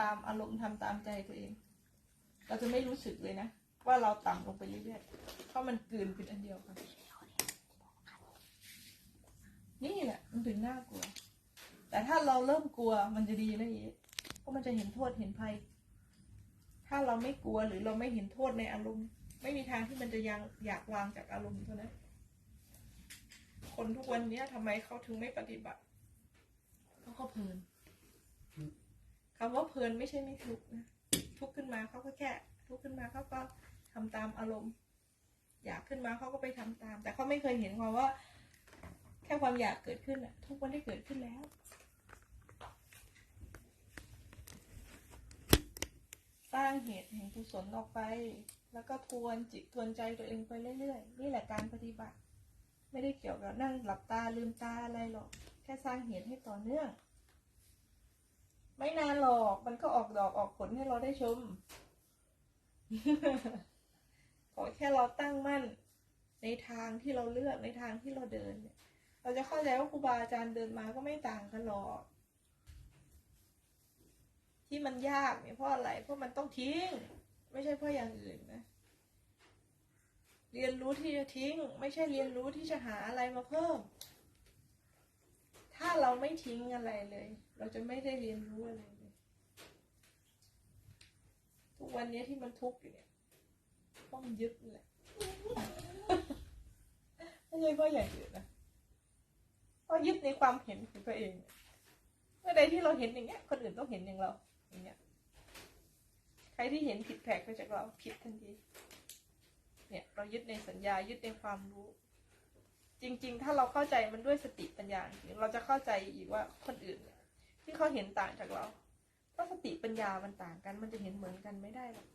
ตามอารมณ์ทำตามใจตัวเอง เราจะไม่รู้สึกเลยนะ ว่าเราต่ำลงไปเรื่อยๆเพราะมันกลืนเป็นอันเดียวกัน นี่แหละมันถึงน่ากลัว แต่ถ้าเราเริ่มกลัวมันจะดีนะอีเพราะมันจะเห็นโทษเห็นภัย ถ้าเราไม่กลัวหรือเราไม่เห็นโทษในอารมณ์ ไม่มีทางที่มันจะยังอยากวางจากอารมณ์เท่านั้นคนทุกวันนี้ทำไมเขาถึงไม่ปฏิบัติเพราะเขาเพลิน คำว่าเพลินไม่ใช่ไม่ทุกนะทุกขึ้นมาเขาก็แค่ ทุกขึ้นมาเขาก็ทำตามอารมณ์ อยากขึ้นมาเขาก็ไปทำตาม แต่เขาไม่เคยเห็นความว่า แค่ความอยากเกิดขึ้นอะทุกวันได้เกิดขึ้นแล้วสร้างเหตุแห่งกุศลออกไป แล้วก็ทวนจิตทวนใจตัวเองไปเรื่อยๆ นี่แหละการปฏิบัติ ไม่ได้เกี่ยวกับนั่งหลับตาลืมตาอะไรหรอก แค่สร้างเหตุให้ต่อเนื่อง ไม่นานหรอก มันก็ออกดอกออกผลให้เราได้ชม ขอแค่เราตั้งมั่น ในทางที่เราเลือกในทางที่เราเดินเนี่ย เราจะเข้าใจว่าครูบาอาจารย์เดินมาก็ไม่ต่างกันหรอก ที่มันยากเนี่ยเพราะอะไร เพราะมันต้องทิ้ง ไม่ใช่เพราะอย่างอื่นนะ เรียนรู้ที่จะทิ้ง ไม่ใช่เรียนรู้ที่จะหาอะไรมาเพิ่ม ถ้าเราไม่ทิ้งอะไรเลย เราจะไม่ได้เรียนรู้อะไรเลย ทุกวันนี้ที่มันทุกข์อยู่เนี่ยเพราะมันยึดแหละไม่ใช่เพราะอย่างอื่นนะเพราะยึดในความเห็นของตัวเองเนี่ยเมื่อใดที่เราเห็นอย่างเงี้ย คนอื่นต้องเห็นอย่างเราอย่างเงี้ยใครที่เห็นผิดแผกไปจากเราผิดทันทีเนี่ย เรายึดในสัญญายึดในความรู้ จริง ๆ ถ้าเราเข้าใจมันด้วยสติปัญญาจริงเราจะเข้าใจอีกว่าคนอื่น ที่เขาเห็นต่างจากเราเพราสติปัญญามันต่างกัน มันจะเห็นเหมือนกันไม่ได้หรอก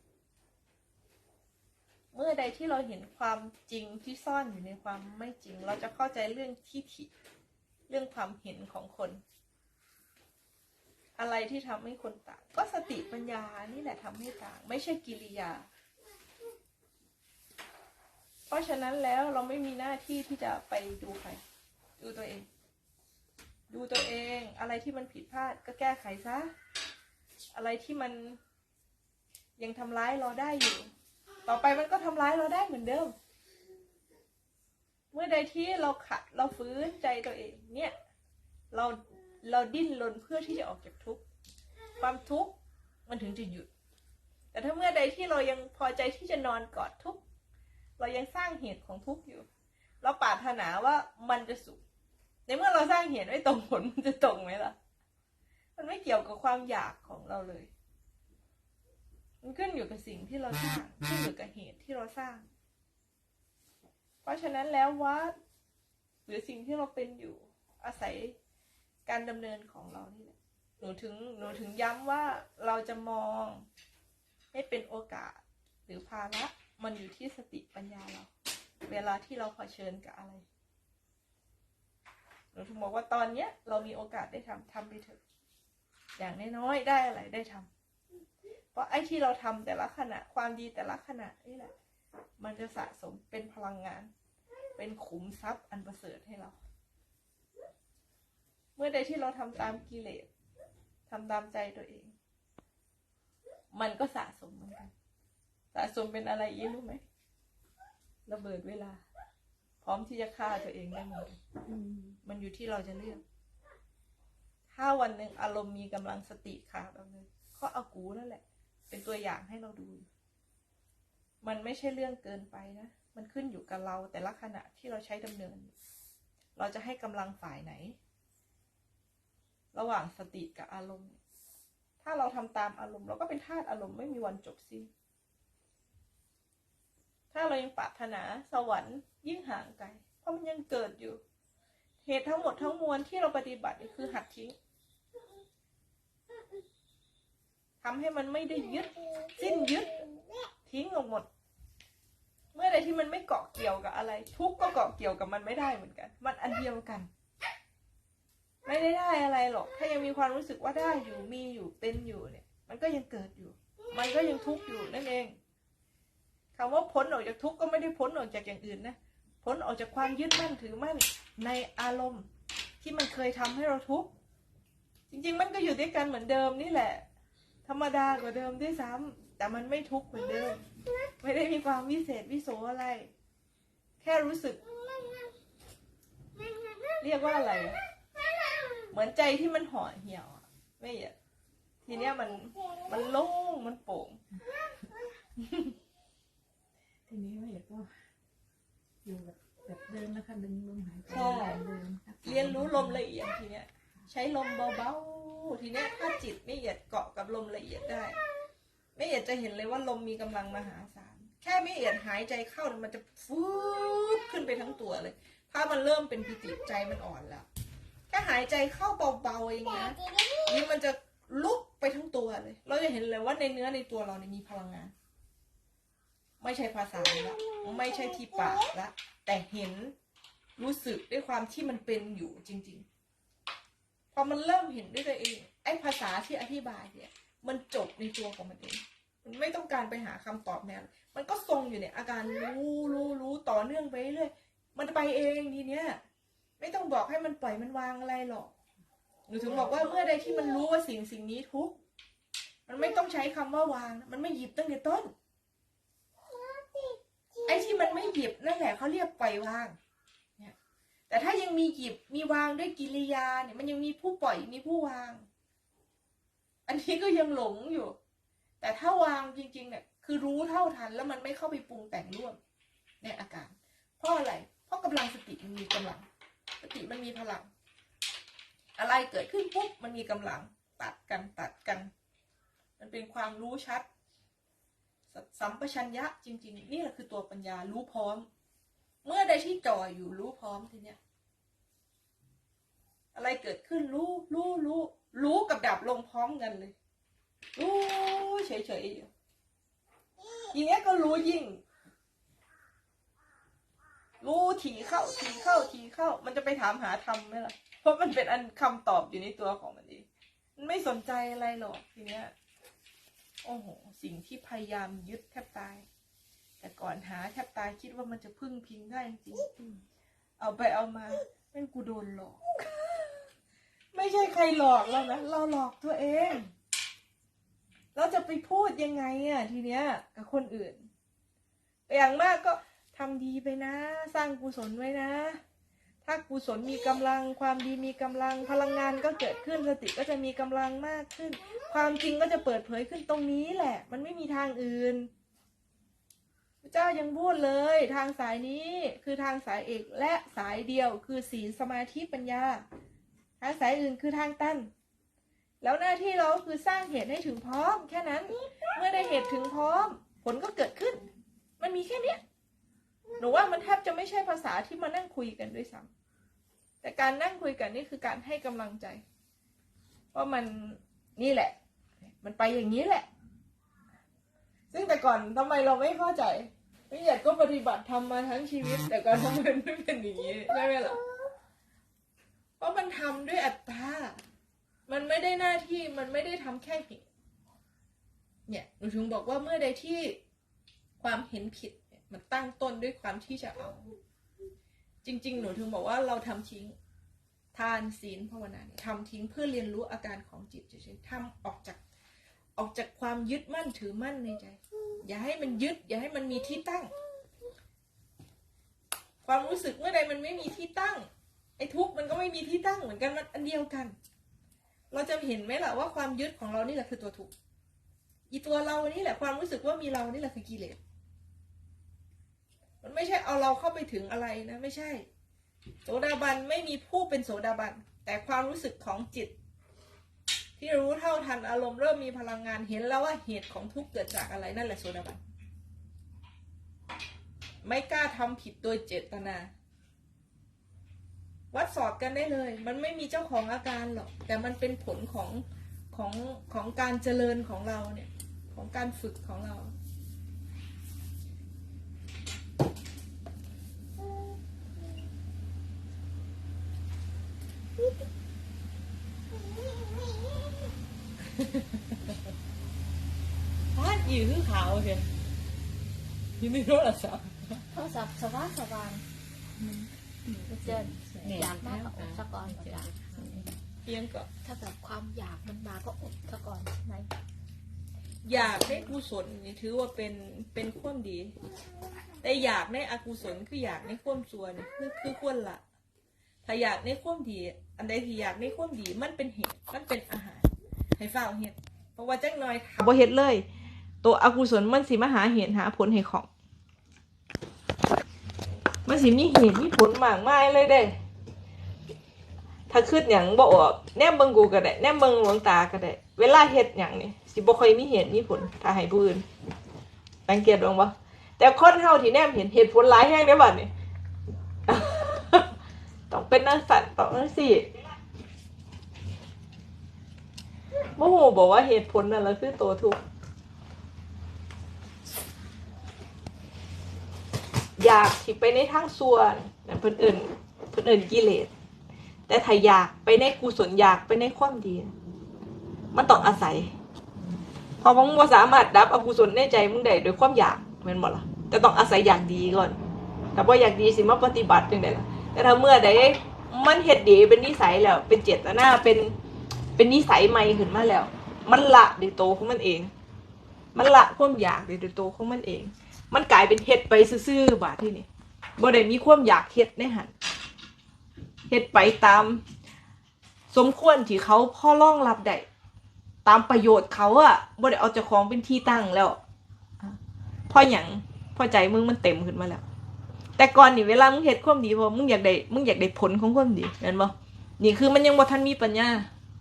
เมื่อใดที่เราเห็นความจริงที่ซ่อนอยู่ในความไม่จริง เราจะเข้าใจเรื่องที่ผิดเรื่องความเห็นของคน อะไรที่ทำให้คนต่าง ก็สติปัญญานี่แหละทำให้ต่าง ไม่ใช่กิริยา ราะฉะนั้นแล้วเราไม่มีหน้าที่ที่จะไปดูใคร ดูตัวเอง ดูตัวเองอะไรที่มันผิดพลาดก็แก้ไขซะ อะไรที่มันยังทำร้ายเราได้อยู่ ต่อไปมันก็ทำร้ายเราได้เหมือนเดิม เมื่อใดที่เราขัดเราฟื้นใจตัวเองเนี่ย เราเราดิ้นรนเพื่อที่จะออกจากทุกข์ความทุกข์มันถึงจะหยุด แต่ถ้าเมื่อใดที่เรายังพอใจที่จะนอนกอดทุกข์ เรายังสร้างเหตุของทุกข์อยู่ เราปรารถนาว่ามันจะสุข ในเมื่อเราสร้างเหตุไม่ตรงผลมันจะตรงไหมล่ะ มันไม่เกี่ยวกับความอยากของเราเลย มันขึ้นอยู่กับสิ่งที่เราสร้าง ขึ้นอยู่กับเหตุที่เราสร้าง เพราะฉะนั้นแล้ววัดหรือสิ่งที่เราเป็นอยู่อาศัยการดำเนินของเรานี่แหละ หนูถึงหนูถึงย้ำว่าเราจะมองให้เป็นโอกาสหรือภาระ มันอยู่ที่สติปัญญาเรา เวลาที่เราเผชิญกับอะไรหนูถึงบอกว่าตอนเนี้ย เรามีโอกาสได้ทำทำไปเถอะอย่างน้อยๆได้อะไรได้ทำเพราะไอ้ที่เราทำแต่ละขณะความดีแต่ละขณะนี่แหละ มันจะสะสมเป็นพลังงาน เป็นขุมทรัพย์อันประเสริฐให้เรา เมื่อใดที่เราทำตามกิเลสทำตามใจตัวเอง มันก็สะสมเหมือนกัน สะสมเป็นอะไรอีกรู้ไหมระเบิดเวลา พร้อมที่จะฆ่าตัวเองได้เหมือนกันอืมมันอยู่ที่เราจะเลือก ถ้าวันหนึ่งอารมณ์มีกำลังสติขาดเราเลยก็เอากูนั่นแหละ เป็นตัวอย่างให้เราดู มันไม่ใช่เรื่องเกินไปนะ มันขึ้นอยู่กับเราแต่ละขณะที่เราใช้ดำเนิน เราจะให้กำลังฝ่ายไหน ระหว่างสติกับอารมณ์ ถ้าเราทำตามอารมณ์ เราก็เป็นทาสอารมณ์ไม่มีวันจบสิ้น ถ้าเรายังปรารถนาสวรรค์ยิ่งห่างไกล เพราะมันยังเกิดอยู่ เหตุทั้งหมดทั้งมวลที่เราปฏิบัติคือหัดทิ้งทำให้มันไม่ได้ยึดสิ้นยึด ทิ้งออกหมด เมื่อใดที่มันไม่เกาะเกี่ยวกับอะไร ทุกก็เกาะเกี่ยวกับมันไม่ได้เหมือนกัน มันอันเดียวกัน ไม่ได้ได้อะไรหรอก ถ้ายังมีความรู้สึกว่าได้อยู่มีอยู่เป็นอยู่เนี่ย มันก็ยังเกิดอยู่ มันก็ยังทุกข์อยู่นั่นเอง คำว่าพ้นออกจากทุกข์ก็ไม่ได้พ้นออกจากอย่างอื่นนะพ้นออกจากความยึดมั่นถือมั่นในอารมณ์ที่มันเคยทำให้เราทุกข์จริง ๆ มันก็อยู่ด้วยกันเหมือนเดิมนี่แหละ ธรรมดากว่าเดิมด้วยซ้ำแต่มันไม่ทุกข์เหมือนเดิม ไม่ได้มีความวิเศษวิโสอะไร แค่รู้สึก เรียกว่าอะไร เหมือนใจที่มันห่อเหี่ยวอะไม่อยากทีเนี้ยมันมันโล่งมันโปร่ง ทีนี้ว่าอยากก็อยู่แบบแบบเดิมนะคะดึงลมหายใจใช่เดิมเรียนรู้ลมละเอียดทีเนี้ย ใช้ลมเบาๆทีเนี้ยถ้าจิตไม่เหยียดเกาะกับลมละเอียดได้ไม่เหยียดจะเห็นเลยว่าลมมีกำลังมหาศาลแค่ไม่เหยียดหายใจเข้าเนี่ยมันจะฟูบขึ้นไปทั้งตัวเลย ถ้ามันเริ่มเป็นปิติใจมันอ่อนแล้วแค่หายใจเข้าเบาๆเองนะนี่มันจะลุกไปทั้งตัวเลย เราจะเห็นเลยว่าในเนื้อในตัวเราเนี่ยมีพลังงาน ไม่ใช่ภาษาละไม่ใช่ที่ปากละแต่เห็นรู้สึกด้วยความที่มันเป็นอยู่จริง ๆ พอมันเริ่มเห็นด้วยตัวเอง ไอ้ภาษาที่อธิบายเนี่ย มันจบในตัวของมันเอง มันไม่ต้องการไปหาคำตอบแนวมันก็ทรงอยู่เนี่ยอาการรู้รู้รู้ต่อเนื่องไปเรื่อยมันไปเองทีเนี้ยไม่ต้องบอกให้มันปล่อยมันวางอะไรหรอกหนูถึงบอกว่าเมื่อใดที่มันรู้ว่าสิ่งสิ่งนี้ทุก มันไม่ต้องใช้คำว่าวาง มันไม่หยิบตั้งแต่ต้น ไอ้ที่มันไม่หยิบนั่นแหละเขาเรียกปล่อยวางเนี่ยแต่ถ้ายังมีหยิบมีวางด้วยกิริยาเนี่ยมันยังมีผู้ปล่อยมีผู้วาง อันนี้ก็ยังหลงอยู่ แต่ถ้าวางจริง ๆ เนี่ย คือรู้เท่าทันแล้วมันไม่เข้าไปปรุงแต่งร่วมในอาการ เพราะอะไร เพราะกำลังสติมันมีกำลัง สติมันมีพลัง อะไรเกิดขึ้นปุ๊บมันมีกำลังตัดกันตัดกัน มันเป็นความรู้ชัด สัมปชัญญะจริง ๆ นี่แหละคือตัวปัญญารู้พร้อม เมื่อใดที่จ่ออยู่รู้พร้อมทีเนี้ย อะไรเกิดขึ้นรู้รู้รู้รู้กับดับลงพร้อมกันเลยรู้เฉยๆอยู่ทีเนี้ยก็รู้ยิ่ง รู้ทีเข้าทีเข้าทีเข้า มันจะไปถามหาธรรมไหมล่ะ เพราะมันเป็นอันคำตอบอยู่ในตัวของมันเองมันไม่สนใจอะไรหรอกทีเนี้ย โอ้โห สิ่งที่พยายามยึดแทบตาย แต่ก่อนหาแทบตายคิดว่ามันจะพึ่งพิงได้จริงๆเอาไปเอามาแม่งกูโดนหลอก ไม่ใช่ใครหลอกเรานะเราหลอกตัวเอง เราจะไปพูดยังไงอะทีเนี้ย กับคนอื่นอย่างมากก็ทำดีไปนะ สร้างกุศลไว้นะ ถ้ากุศลมีกำลัง ความดีมีกำลัง พลังงานก็เกิดขึ้นสติก็จะมีกำลังมากขึ้น ความจริงก็จะเปิดเผยขึ้นตรงนี้แหละ มันไม่มีทางอื่นพระเจ้ายังพูดเลย ทางสายนี้คือทางสายเอกและสายเดียว คือศีลสมาธิปัญญา ทางสายอื่นคือทางตันแล้วหน้าที่เราคือสร้างเหตุให้ถึงพร้อม แค่นั้น เมื่อได้เหตุถึงพร้อม ผลก็เกิดขึ้น มันมีแค่นี้ หนูว่ามันแทบจะไม่ใช่ภาษาที่มานั่งคุยกันด้วยซ้ำแต่การนั่งคุยกันนี่คือการให้กำลังใจ ว่ามันนี่แหละ มันไปอย่างนี้แหละ ซึ่งแต่ก่อนทำไมเราไม่เข้าใจไม่อยากก็ปฏิบัติทำมาทั้งชีวิต แต่ก่อนทำไมมันไม่เป็นอย่างนี้ใช่ไหมล่ะเพราะมันทำด้วยอัตตา มันไม่ได้หน้าที่มันไม่ได้ทำแค่เหตุเนี่ยหนูถึงบอกว่าเมื่อใดที่ความเห็นผิด มันตั้งต้นด้วยความที่จะเอา จริง ๆ หนูถึงบอกว่าเราทำทิ้งทานศีลภาวนาทำทิ้งเพื่อเรียนรู้อาการของจิตเฉยๆทำออกจากออกจากความยึดมั่นถือมั่นในใจ อย่าให้มันยึด อย่าให้มันมีที่ตั้ง ความรู้สึกเมื่อใดมันไม่มีที่ตั้ง ไอ้ทุกข์มันก็ไม่มีที่ตั้งเหมือนกันมันอันเดียวกัน เราจะเห็นไหมล่ะว่าความยึดของเรานี่แหละคือตัวทุกข์อีตัวเรานี่แหละความรู้สึกว่ามีเรานี่แหละคือกิเลส มันไม่ใช่เอาเราเข้าไปถึงอะไรนะไม่ใช่ โสดาบันไม่มีผู้เป็นโสดาบัน แต่ความรู้สึกของจิต ที่รู้เท่าทันอารมณ์เริ่มมีพลังงานเห็นแล้วว่าเหตุของทุกข์เกิดจากอะไรนั่นแหละโสดาบัน ไม่กล้าทำผิดโดยเจตนา วัดสอบกันได้เลย มันไม่มีเจ้าของอาการหรอก แต่มันเป็นผลของของของการเจริญของเราเนี่ย ของการฝึกของเรา ฮะอยู่คือขาวเชียวอยู่ในโทรศัพท์โทรศัพท์สว่างสว่างเจนอยากมากก็อดซะก่อนก็อยากเพียงก็ถ้าแบบความอยากมันมาก็อดซะก่อนใช่ไหมอยากได้กุศลนี่ถือว่าเป็นเป็นความดี แต่อยากในอกุศลคืออยากในความชั่วนี่คือคือควรละถ้าอยากในความดี อันใดที่อยากในความดีมันเป็นเหตุมันเป็นอาหารให้ฝ้าวเฮ็ดเพราะว่าจังน้อยบ่เฮ็ดเลย ตัวอกุศลมันสิมาหาเหตุหาผลให้ของ มันสิมีเหตุมีผลมากมายเลยเด้ ถ้าคิดหยังบ่ออกแนมเบิงกูก็ได้แนมเบิงหลวงตาก็ได้ เวลาเฮ็ดหยังนี่สิบ่ค่อยมีเหตุมีผลถ้าให้ผู้อื่นสังเกตลงบ่แต่คนเฮาที่แนมเห็นเหตุผลหลายแฮงได้บัดนี่ต้องเป็นนักสัตว์ต้องนักสิบ่ฮู้บอกว่าเหตุผลนั่นล่ะคือตัวทุกข์ อยากที่ไปในทางส่วนนั่นเพิ่นเอิ้นเพิ่นเอิ้นกิเลส แต่ถ้าอยากไปในกุศลอยากไปในความดี มันต้องอาศัยพราะมึงว่าสามารถดับอกุศลในใจมึงได้โดยความอยากแม่นบ่ล่ะแต่ต้องอาศัยอยากดีก่อน แต่ว่าอยากดีสิมาปฏิบัติจังไดล่ะแต่ถ้าเมื่อใดมันเฮ็ดดีเป็นนิสัยแล้ว เป็นเจตนาเป็นเป็นนิสัยใหม่ขึ้นมาแล้ว มันละด้วยโตวของมันเอง มันละความอยากด้วยโตวของมันเอง มันกลายเป็นเฮ็ดไปซื่อๆบาดที่นี่บ่ได้มีความอยากเฮ็ดในหันเฮ็ดไปตาม สมควรที่เขาพ่อร่องรับได้ตามประโยชน์เขาอะบ่ได้เอาเจ้าของเป็นที่ตั้งแล้วพ่อหยังพ่อใจมึงมันเต็มขึ้นมาแล้ว แต่ก่อนนี่เวลามึงเฮ็ดความดีเพราะมึงอยากได้มึงอยากได้ผลของความดีเห็นบ่นี่คือมันยังบ่ทันมีปัญญา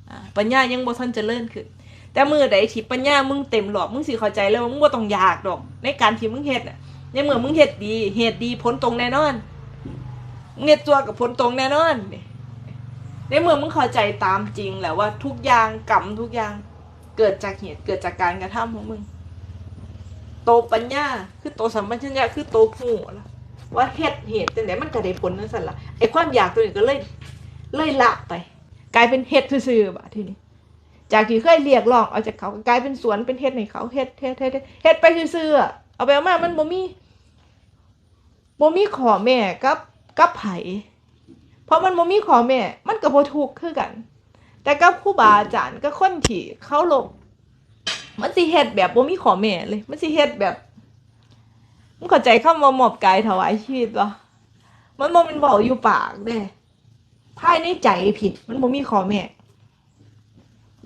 อ่าปัญญายังบ่ทันเจริญขึ้น แต่มือใดที่ปัญญามึงเต็มหลอดมึงสิเข้าใจแล้วมึงบ่ต้องอยากดอก ในการที่มึงเฮ็ดน่ะในเมื่อมึงเฮ็ดดีเหตุดีผลตรงแน่นอนเงียตัวกับผลตรงแน่นอนในเมื่อมึงเข้าใจตามจริงแหละว่าทุกอย่างกรรมทุกอย่างเกิดจากเหตุเกิดจากการกระทำของมึง โตปัญญาคือโตสัมปชัญญะคือโตผูละว่าเหตุเหตุจังไดมันก็ได้ผลนั่นสั่นละไอ้ความอยากตัวนี้ก็เลยเลยละไป กลายเป็นเหตุซื่อๆบะทีนี้ จากที่เคยเรียกร้องเอาจากเขากลายเป็นสวนเป็นเฮ็ดให้เขาเฮ็ดเฮ็ดเฮ็ดเฮ็ดเฮดไปซื่อๆเอาไปเอามามันบ่มีบ่มีขอแม่กับกับไผเพราะมันบ่มีขอแม่ มันก็บ่ทุกข์คือกัน แต่กับครูบาอาจารย์ก็คนที่เขาลบมันสิเฮ็ดแบบบ่มีขอแม่เลย มันสิเฮ็ดแบบมึงเข้าใจคำว่ามอบกายถวายชีวิตบ่มันบ่ม่นเว้าอยู่ปากเด้ภายในใจผิด มันบ่มีขอแม่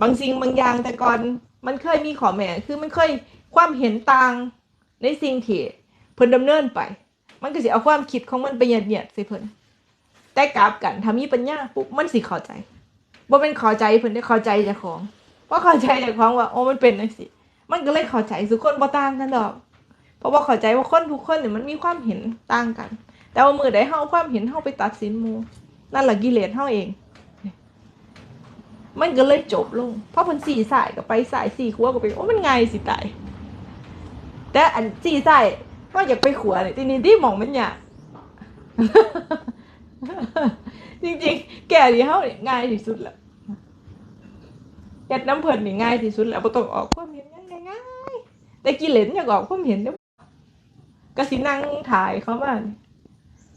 บางสิ่งบางอย่างแต่ก่อนมันเคยมีขอแม่คือมันเคยความเห็นต่างในสิ่งที่เพิ่นดำเนินไป มันก็สิเอาความคิดของมันไปเหยียดเหยียดส่เพิ่นแต่กลับกันถ้ามีปัญญาปุ๊บมันสิเข้าใจบ่เป็นเข้าใจเพิ่นได้เข้าใจเจ้าของเพราะเข้าใจเจ้าของว่าโอ้มันเป็นจังซี่มันก็เลยเข้าใจทุคนบ่ต่างกันดอก เพราะว่าเข้าใจว่าคนทุกคนเนี่ยมันมีความเห็นต่างกัน แต่ว่ามือใดเฮาเอาความเห็นเฮาไปตัดสินมูนั่นแหละกิเลสเฮาเอง มันก็เลยจบลง เพราะเพิ่นสี่สายก็ไปสายสี่ขัวก็ไปโอ้มันไงสิตาย แต่อันสี่สายก็อยากไปขัวเนี่ยทีนี้ที่หมองมันยากจริงๆ แก่ที่เฮาเนี่ยง่ายที่สุดแล้วเฮ็ดน้ำเพิ่นนี่ง่ายที่สุดแล้วบ่ต้องออกความเห็นยังง่ายแต่กิเลสอยากออกความเห็นเด้อก็สินั่งถ่ายเขามาน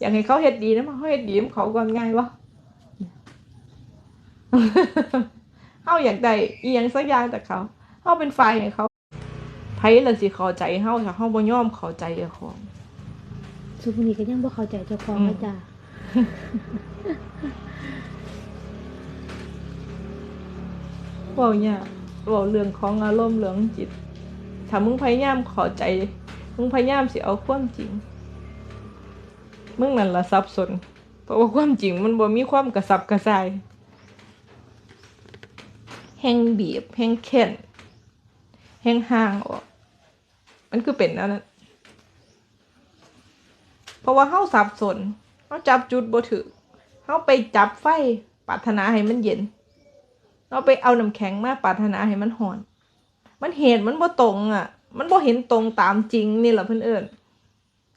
อยากให้เขาเฮ็ดดีนะมาเฮาเฮ็ดดีมเขาก่อนง่ายวะ เฮาอยากได้อีหยังสักอย่างจากเขาเฮาเป็นฝ่ายให้เขาไผล่ะสิเข้าใจเฮาถ้าเฮาบ่ยอมเข้าใจเจ้าของสุพนี้ก็ยังบ่เข้าใจเจ้าของอืมนะจ้ะเว้าเนี่ยากเว้าเรื่องของอารมณ์เรื่องจิตถ้ามึงพยายามเข้าใจ มึงพยายามสิเอาความจริง มึงนั่นล่ะสับสนเพราะว่าความจริงมันบ่มีความกระสับกระส่าย แห่งบีบ แห่งเข็นแห่งห่างออก มันคือเป็นแนวนั้นเพราะว่าเฮาสับสนเฮาจับจุดบ่ถือเฮาไปจับไฟปรารถนาให้มันเย็นเราไปเอาน้ำแข็งมาปรารถนาให้มันหอน มันเห็นมันบ่ตรงอะ มันบ่เห็นตรงตามจริงนี่แหละเพื่อนเอิญ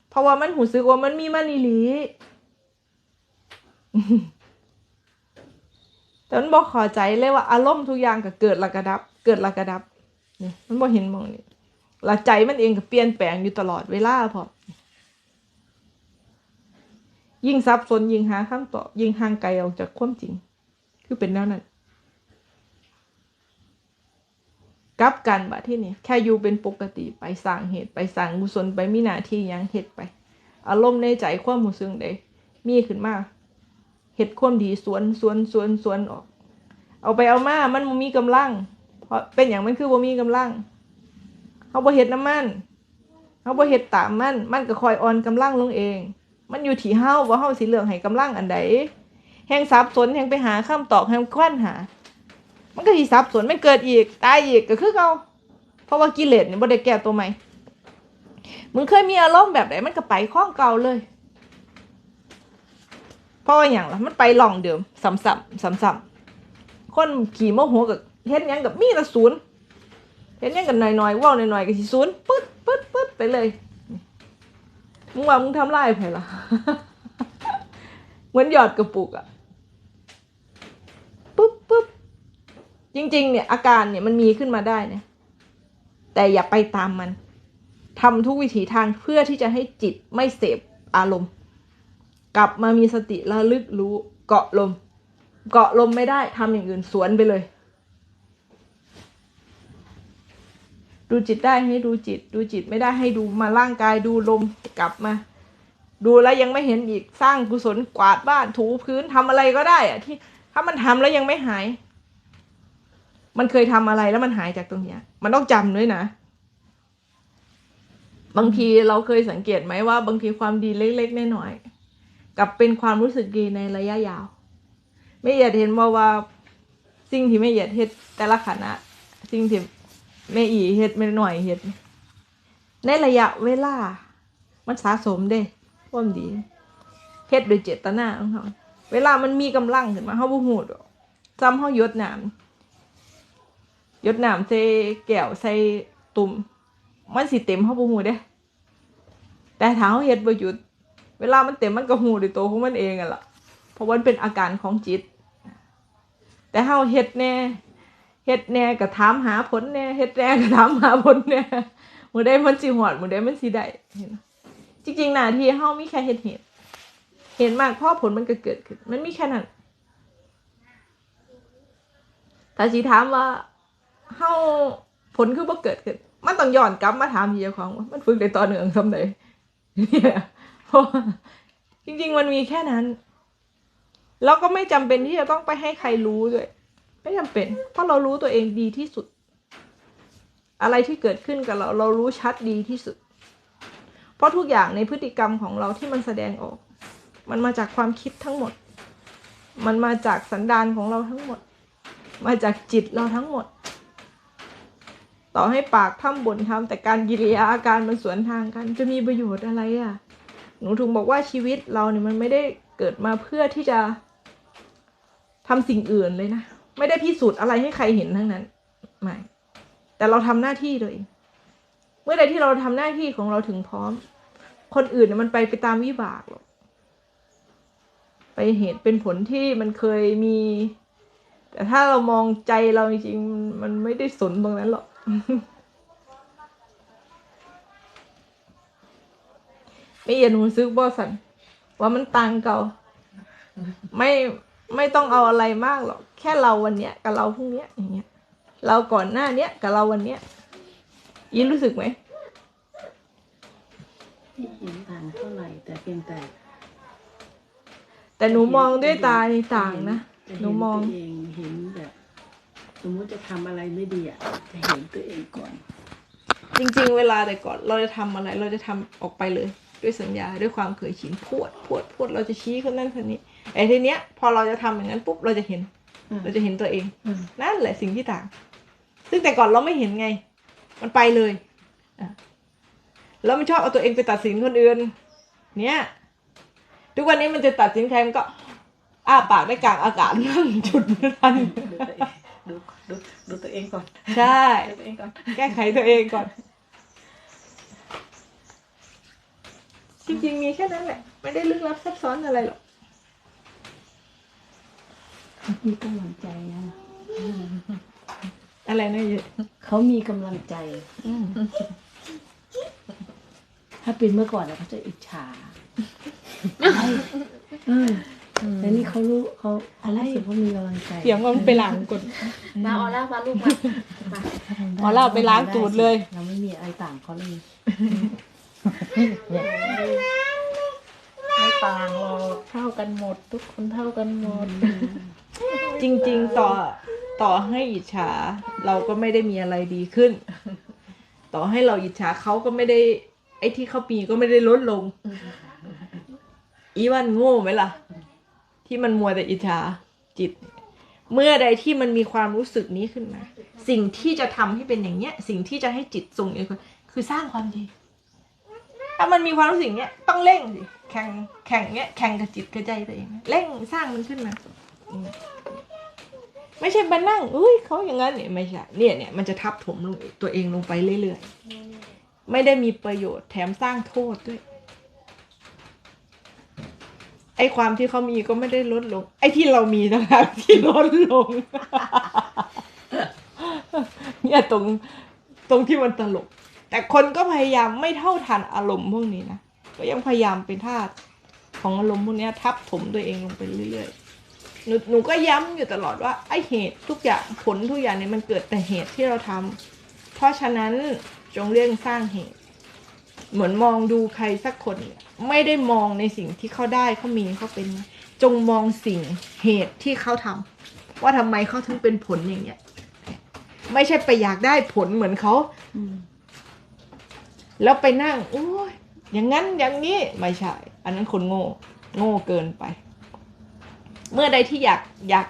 เพราะว่ามันหูซึกว่ามันมีมันอีหลี แต่มันบ่เข้าใจเลยว่าอารมณ์ทุกอย่างก็เกิดละกระดับ เกิดละกระดับนี่มันบ่เห็นมองนี่ละใจมันเองก็เปลี่ยนแปลงอยู่ตลอดเวลาพอยิ่งซับซ้อนยิ่งหาคำตอบยิ่งห่างไกลออกจากความจริง คือเป็นแนวนั้นกลับกันบะที่นี่แค่อยู่เป็นปกติไปสร้างเหตุไปสร้างกุศลไปมีหน้าที่ยังเฮ็ดไป อารมณ์ในใจความรู้สึกใดมีขึ้นมา เฮ็ดความดีสวนสวนสวนสวนออก เอาไปเอามามันมีกำลัง เพราะเป็นอย่างมันคือบ่มีกำลังเฮาบ่เฮ็ดน้ำมันเฮาบ่เฮ็ดตามมัน มันก็คอยอ่อนกำลังลงเอง มันอยู่ที่เฮาว่าเฮาสิเหลือกให้กำลังอันใดแฮงสับสนแฮงไปหาคำตอบแฮงคว้นหา มันก็สิสับสนมันเกิดอีกตายอีกก็คือเก่าเพราะว่ากิเลสเนี่ยบ่ได้แก้ตัวใหม่มึงเคยมีอารมณ์แบบไหนมันก็ไปข้องเก่าเลย เพราะว่าอย่างล่ะมันไปหล่องเดิมซ้ำๆซ้ำๆคนขี่โมโหกับเฮ็ดหยังกับมีละศูนย์เฮ็ดหยังกับหน่อยๆว่าหน่อยๆก็สิศูนย์ปึ๊ดปึ๊ดปึ๊ดไปเลยมึงว่ามึงทำลายไผล่ะ เหมือนหยอดกระปุกอะปึ๊บปึ๊บจริง ๆ เนี่ยอาการเนี่ยมันมีขึ้นมาได้เนี่ย แต่อย่าไปตามมันทำทุกวิถีทางเพื่อที่จะให้จิตไม่เสพอารมณ์ กลับมามีสติระลึกรู้เกาะลม เกาะลมไม่ได้ทำอย่างอื่นสวนไปเลย ดูจิตได้ให้ดูจิต ดูจิตไม่ได้ให้ดูมาร่างกายดูลมกลับมา ดูแล้วยังไม่เห็นอีกสร้างกุศลกวาดบ้านถูพื้นทำอะไรก็ได้อะที่ถ้ามันทำแล้วยังไม่หาย มันเคยทำอะไรแล้วมันหายจากตรงเนี้ย มันต้องจำด้วยนะบางทีเราเคยสังเกตไหมว่าบางทีความดีเล็กๆน้อยๆ กับเป็นความรู้สึกดีในระยะยาว ไม่อยากเห็นว่าว่า สิ่งที่ไม่อยากเฮ็ดแต่ละขณะสิ่งที่แม่อีเฮ็ดไม่หน่อยเฮ็ดในระยะเวลา มันสะสมเด้ความดีเฮ็ดโดยเจตนาของเขาเวลามันมีกำลังขึ้นมาเฮาบ่ฮู้ดอกซ้ำเฮายดน้ำยดน้ำใส่แก้วใส่ตุ่มมันสิเต็มเฮาบ่ฮู้เด้แต่ถ้าเฮาเฮ็ดบ่หยุด เวลามันเต็มมันก็ฮู้ด้วยตัวของมันเองอะล่ะ เพราะมันเป็นอาการของจิต แต่เฮาเฮ็ดแน่เฮ็ดแน่ก็ถามหาผลแน่เฮ็ดแน่ก็ถามหาผลแน่มือใดมันสิฮอดมือใดมันสิได้จริงๆหน้าที่เฮามีแค่เฮ็ดเหตุเห็นมากพอผลมันก็เกิดขึ้น มันมีแค่นั้นถ้าสิถามว่าเฮาผลคือบ่เกิดขึ้น มันต้องย้อนกลับมาถามที่เจ้าของว่ามันฝึกได้ต่อเนื่องซำใดเนี่ย จริง ๆ มันมีแค่นั้น แล้วก็ไม่จำเป็นที่จะต้องไปให้ใครรู้ด้วย ไม่จำเป็น เพราะเรารู้ตัวเองดีที่สุด อะไรที่เกิดขึ้นกับเรา เรารู้ชัดดีที่สุด เพราะทุกอย่างในพฤติกรรมของเราที่มันแสดงออก มันมาจากความคิดทั้งหมด มันมาจากสันดานของเราทั้งหมด มาจากจิตเราทั้งหมด ต่อให้ปากท่ำบนทำแต่การกิริยาอาการมันสวนทางกัน จะมีประโยชน์อะไรอะ หนูถึงบอกว่าชีวิตเราเนี่ยมันไม่ได้เกิดมาเพื่อที่จะทำสิ่งอื่นเลยนะ ไม่ได้พิสูจน์อะไรให้ใครเห็นทั้งนั้น ไม่ แต่เราทำหน้าที่ตัวเอง เมื่อใดที่เราทำหน้าที่ของเราถึงพร้อม คนอื่นเนี่ยมันไปไปตามวิบากหรอก ไปเหตุเป็นผลที่มันเคยมี แต่ถ้าเรามองใจเราจริงๆมันไม่ได้สนตรงนั้นหรอก ไม่เย็นหูซึกบอสันว่ามันตังเก่า ไม่ไม่ต้องเอาอะไรมากหรอก แค่เราวันเนี้ยกับเราพรุ่งเนี้ยอย่างเงี้ย เราก่อนหน้าเนี้ยกับเราวันเนี้ยยินรู้สึกไหมไม่เห็นต่างเท่าไหร่แต่เพียงแต่แต่หนูมองด้วยตาในต่างนะจะหนูเห็นมอง ตัวเองเห็นแบบสมมติจะทำอะไรไม่ดีอะจะเห็นตัวเองก่อน จริง ๆ เวลาแต่ก่อนเราจะทำอะไร เราจะทำออกไปเลย ด้วยสัญญาด้วยความเคยชินพูดพูดพูดเราจะชี้คนนั้นคนนี้ไอ้ทีเนี้ย พอเราจะทำอย่างนั้นปุ๊บเราจะเห็นอืมเราจะเห็นตัวเองอืมนั่นแหละสิ่งที่ต่าง ซึ่งแต่ก่อนเราไม่เห็นไง มันไปเลยอะแล้วมันชอบเอาตัวเองไปตัดสินคนอื่น เนี่ยทุกวันนี้มันจะตัดสินใครมันก็อ้าปากได้กลางอากาศนั่งจุดไม่ทันดูตัวเองดูดูดูตัวเองก่อน ใช่ดูตัวเองก่อนแก้ไขตัวเองก่อน จริงๆมีแค่นั้นแหละ ไม่ได้ลึกลับซับซ้อนอะไรหรอกมีกำลังใจนะ อะไรนะเยอะเขามีกำลังใจ ถ้าเป็นเมื่อก่อนอะเขาจะอิจฉาเออทแต่นี่เขารู้เขาอะไรสุดเขามีกำลังใจเสียงมันไปหลังกดมาออล่าพาลูกมามาอ๋อเราไปล้างตูดเลย เราไม่มีอะไรต่างเขาเลย ไม่ต่างหรอกเท่ากันหมด ทุกคนเท่ากันหมด จริง ๆ ต่อต่อให้อิจฉา เราก็ไม่ได้มีอะไรดีขึ้น ต่อให้เราอิจฉาเขาก็ไม่ได้ ไอ้ที่เขาปีก็ไม่ได้ลดลง อีวันโง่ไหมล่ะ ที่มันมัวแต่อิจฉาจิต เมื่อใดที่มันมีความรู้สึกนี้ขึ้นมา สิ่งที่จะทำให้เป็นอย่างเนี้ย สิ่งที่จะให้จิตทรงอย่างนี้คือสร้างความดี ถ้ามันมีความรู้สึกเนี้ยต้องเร่งสิแข่งแข่งเนี้ยแข่งกับจิตกับใจตัวเองเร่งสร้างมันขึ้นมาไม่ใช่มานั่งอุ้ยเขาอย่างนั้นเนี่ยไม่ใช่เนี่ยเนี่ยมันจะทับถมลงตัวเองลงไปเรื่อยๆไม่ได้มีประโยชน์แถมสร้างโทษด้วยไอ้ความที่เขามีก็ไม่ได้ลดลง ไอ้ที่เรามีต่างหากที่ลดลง เนี่ยตรงตรงที่มันตลก แต่คนก็พยายามไม่เท่าทันอารมณ์พวกนี้นะก็ยังพยายามเป็นทาสของอารมณ์พวกนี้ทับถมตัวเองลงไปเรื่อยๆหนูหนูก็ย้ำอยู่ตลอดว่าไอเหตุทุกอย่างผลทุกอย่างเนี่ยมันเกิดแต่เหตุที่เราทำเพราะฉะนั้นจงเร่งสร้างเหตุ เหมือนมองดูใครสักคน ไม่ได้มองในสิ่งที่เขาได้เขามีเขาเป็นจงมองสิ่งเหตุที่เขาทำว่าทำไมเขาถึงเป็นผลอย่างเงี้ย ไม่ใช่ไปอยากได้ผลเหมือนเขาอื แล้วไปนั่งโอ้ยอย่างนั้นอย่างนี้ไม่ใช่ อันนั้นคนโง่ โง่เกินไป เมื่อใดที่อยากอยาก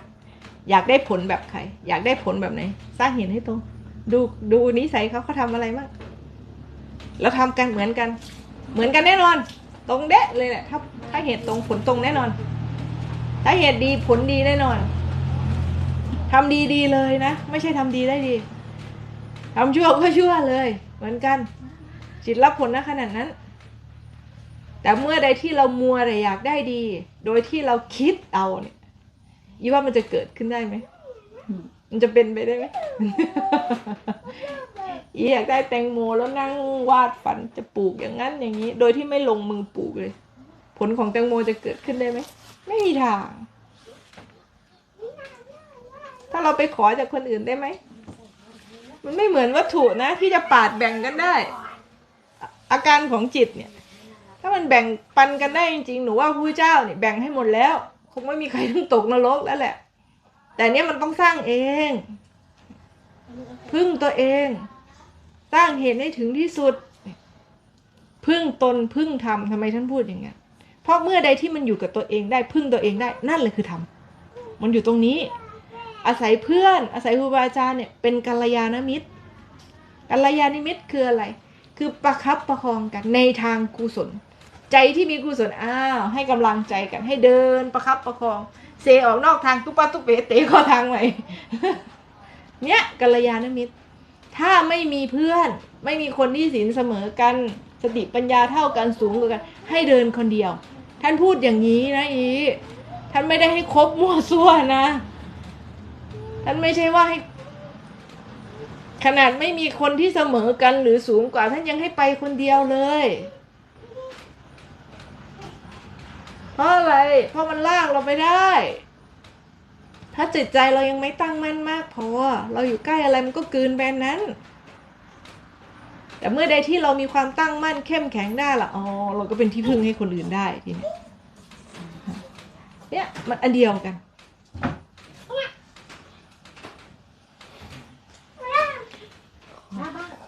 อยากได้ผลแบบใคร อยากได้ผลแบบไหน สร้างเหตุให้ตรง ดูดูนิสัยเขาเขาทำอะไรบ้างแล้วทำกันเหมือนกัน เหมือนกันแน่นอน ตรงเดะเลยแหละถ้าถ้าเหตุตรงผลตรงแน่นอน ถ้าเหตุดีผลดีแน่นอนทำดีดีเลยนะ ไม่ใช่ทำดีได้ดีทำชั่วก็ชั่วเลย เหมือนกัน จิตรับผลนะขนาดนั้น แต่เมื่อใดที่เรามัวแต่อยากได้ดี โดยที่เราคิดเอาเนี่ยยี่ว่ามันจะเกิดขึ้นได้ไหมมันจะเป็นไปได้ไหมอีอยากได้แตงโมแล้วนั่งวาดฝันจะปลูกอย่างนั้นอย่างนี้ โดยที่ไม่ลงมือปลูกเลย ผลของแตงโมจะเกิดขึ้นได้ไหมไม่มีทาง ถ้าเราไปขอจากคนอื่นได้ไหม มันไม่เหมือนวัตถุนะที่จะปาดแบ่งกันได้ อาการของจิตเนี่ย ถ้ามันแบ่งปันกันได้จริงๆหนูว่าพระเจ้าเนี่ยแบ่งให้หมดแล้ว คงไม่มีใครต้องตกนรกแล้วแหละ แต่เนี้ยมันต้องสร้างเอง พึ่งตัวเอง สร้างเหตุให้ถึงที่สุด พึ่งตนพึ่งธรรมทำไมท่านพูดอย่างเงี้ยเพราะเมื่อใดที่มันอยู่กับตัวเองได้พึ่งตัวเองได้นั่นแหละคือธรรมมันอยู่ตรงนี้ อาศัยเพื่อน อาศัยครูบาอาจารย์เนี่ยเป็นกัลยาณมิตรกัลยาณมิตรคืออะไร คือประคับประคองกันในทางกุศล ใจที่มีกุศลอ้าวให้กำลังใจกันให้เดินประคับประคอง เซออกนอกทางตุปะตุเปเตะข้าทางใหม่เนี่ยกัลยาณมิตร ถ้าไม่มีเพื่อน ไม่มีคนที่ศีลเสมอกันสติปัญญาเท่ากันสูงกว่ากัน ให้เดินคนเดียว ท่านพูดอย่างนี้นะอีท่านไม่ได้ให้คบมั่วซั่วนะท่านไม่ใช่ว่าให้ ขนาดไม่มีคนที่เสมอกันหรือสูงกว่าท่านยังให้ไปคนเดียวเลย เพราะอะไร เพราะมันลากเราไปได้ ถ้าจิตใจเรายังไม่ตั้งมั่นมากพอ เราอยู่ใกล้อะไรมันก็กืนแบนนั้น แต่เมื่อใดที่เรามีความตั้งมั่นเข้มแข็งได้ละอ๋อเราก็เป็นที่พึ่งให้คนอื่นได้ทีนี้เนี่ยมันอันเดียวกัน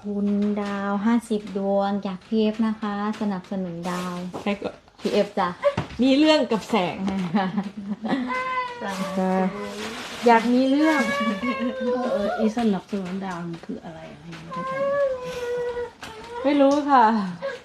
คุณดาวห้าสิบดวงจากพีเอฟนะคะ สนับสนุนดาวใครก็พีเอฟจ้ะมีเรื่องกับแสงอยากมีเรื่องเอออีสนับสนุนดาวมันคืออะไรอะไรไม่เข้าใจไม่รู้ค่ะเ